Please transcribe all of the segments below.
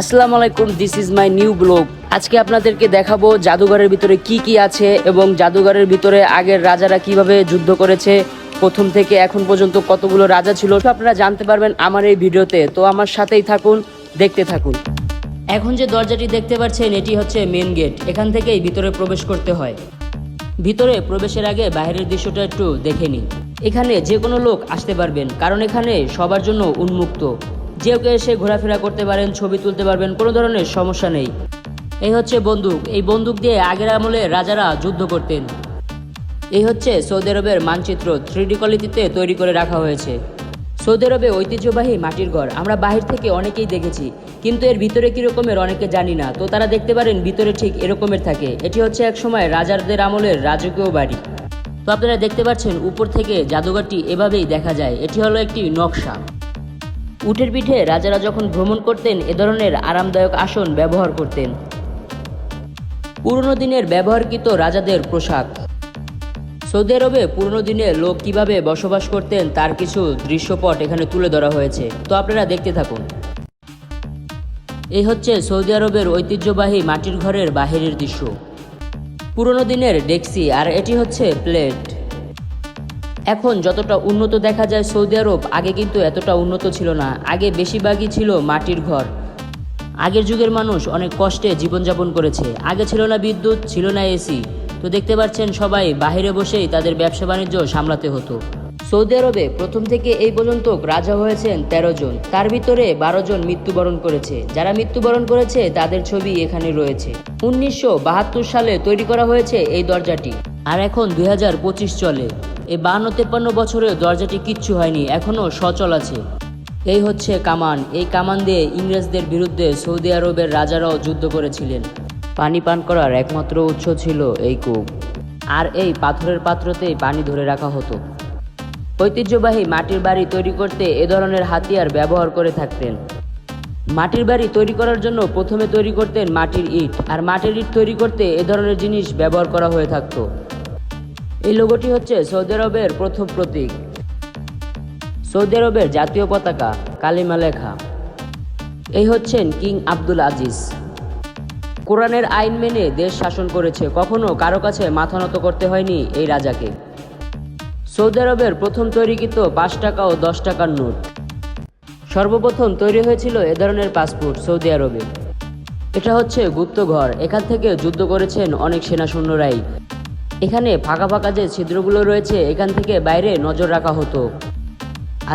আসসালামু আলাইকুম this is my new blog আজকে আপনাদেরকে দেখাবো জাদুঘরের ভিতরে কি কি আছে এবং জাদুঘরের ভিতরে আগের রাজারা কীভাবে যুদ্ধ করেছে, প্রথম থেকে এখন পর্যন্ত কতগুলো রাজা ছিল আপনারা জানতে পারবেন আমার এই ভিডিওতে। তো আমার সাথেই থাকুন, দেখতে থাকুন। এখন যে দরজাটি দেখতে পাচ্ছেন, এটি হচ্ছে মেন গেট এখান থেকেই ভিতরে প্রবেশ করতে হয়। ভিতরে প্রবেশের আগে বাইরের দৃশ্যটা একটু দেখে নিন। এখানে যে কোনো লোক আসতে পারবেন, কারণ এখানে সবার জন্য উন্মুক্ত। যে কেউ এসে ঘোরাফেরা করতে পারেন, ছবি তুলতে পারবেন, কোনো ধরনের সমস্যা নেই। এই হচ্ছে বন্দুক। এই বন্দুক দিয়ে আগের আমলে রাজারা যুদ্ধ করতেন। এই হচ্ছে সৌদি আরবের মানচিত্র থ্রিডি কোয়ালিটিতে তৈরি করে রাখা হয়েছে। সৌদি আরবে ঐতিহ্যবাহী মাটির ঘর। আমরা বাহির থেকে অনেকেই দেখেছি, কিন্তু এর ভিতরে কি রকমের অনেকে জানি না। তো তারা দেখতে পারেন ভিতরে ঠিক এরকমের থাকে। এটি হচ্ছে এক সময় রাজারদের আমলের রাজকীয় বাড়ি। তো আপনারা দেখতে পাচ্ছেন, উপর থেকে জাদুঘরটি এভাবেই দেখা যায়। এটি হলো একটি নকশা। উটের পিঠে রাজারা যখন ভ্রমণ করতেন, এ ধরনের আরামদায়ক আসন ব্যবহার করতেন। পুরনো দিনের ব্যবহারকৃত রাজাদের পোশাক। সৌদি আরবে পুরনো দিনে লোক কীভাবে বসবাস করতেন, তার কিছু দৃশ্যপট এখানে তুলে ধরা হয়েছে। তো আপনারা দেখতে থাকুন। এই হচ্ছে সৌদি আরবের ঐতিহ্যবাহী মাটির ঘরের বাহিরের দৃশ্য। পুরনো দিনের ডেক্সি, আর এটি হচ্ছে প্লেট। এখন যতটা উন্নত দেখা যায় সৌদি আরব, আগে কিন্তু এতটা উন্নত ছিল না। আগে বেশিরভাগই ছিল মাটির ঘর। আগের যুগের মানুষ অনেক কষ্টে জীবনযাপন করেছে। আগে ছিল না বিদ্যুৎ, ছিল না এসি। তো দেখতে পাচ্ছেন সবাই বাইরে বসেই তাদের ব্যবসা বাণিজ্য সামলাতে হতো। সৌদি আরবে প্রথম থেকে এই পর্যন্ত রাজা হয়েছেন ১৩ জন। তার ভিতরে বারো জন মৃত্যুবরণ করেছে। যারা মৃত্যুবরণ করেছে, তাদের ছবি এখানে রয়েছে। উনিশশো বাহাত্তর সালে তৈরি করা হয়েছে এই দরজাটি। আর এখন দুই হাজার পঁচিশ চলে। এই বান্ন তেপ্পান্ন বছরে দরজাটি কিচ্ছু হয়নি, এখনও সচল আছে। এই হচ্ছে কামান। এই কামান দিয়ে ইংরেজদের বিরুদ্ধে সৌদি আরবের রাজারাও যুদ্ধ করেছিলেন। পানি পান করার একমাত্র উৎস ছিল এই কূপ। আর এই পাথরের পাত্রতেই পানি ধরে রাখা হতো। ঐতিহ্যবাহী মাটির বাড়ি তৈরি করতে এ ধরনের হাতিয়ার ব্যবহার করে থাকতেন। মাটির বাড়ি তৈরি করার জন্য প্রথমে তৈরি করতেন মাটির ইট, আর মাটির ইট তৈরি করতে এ ধরনের জিনিস ব্যবহার করা হয়ে থাকতো। এই লোগোটি হচ্ছে সৌদি আরবের প্রথম প্রতীক। সৌদি আরবের জাতীয় পতাকা, কালিমা লেখা। এই হচ্ছেন কিং আব্দুল আজিজ। কোরআনের আইন মেনে দেশ শাসন করেছে, কখনো কারও কাছে মাথা নত করতে হয়নি এই রাজাকে। সৌদি আরবের প্রথম তৈরিকৃত পাঁচ টাকা ও দশ টাকার নোট। সর্বপ্রথম তৈরি হয়েছিল এ ধরনের পাসপোর্ট সৌদি আরবে। এটা হচ্ছে গুপ্তঘর, এখান থেকে যুদ্ধ করেছেন অনেক সেনা সৈন্যরাই এখানে ফাঁকা ফাঁকা যে ছিদ্রগুলো রয়েছে, এখান থেকে বাইরে নজর রাখা হতো।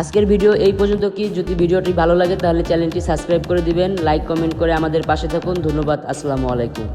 আজকের ভিডিও এই পর্যন্ত কি? যদি ভিডিওটি ভালো লাগে, তাহলে চ্যানেলটি সাবস্ক্রাইব করে দিবেন, লাইক, কমেন্ট করে আমাদের পাশে থাকুন। ধন্যবাদ, আসসালামু আলাইকুম।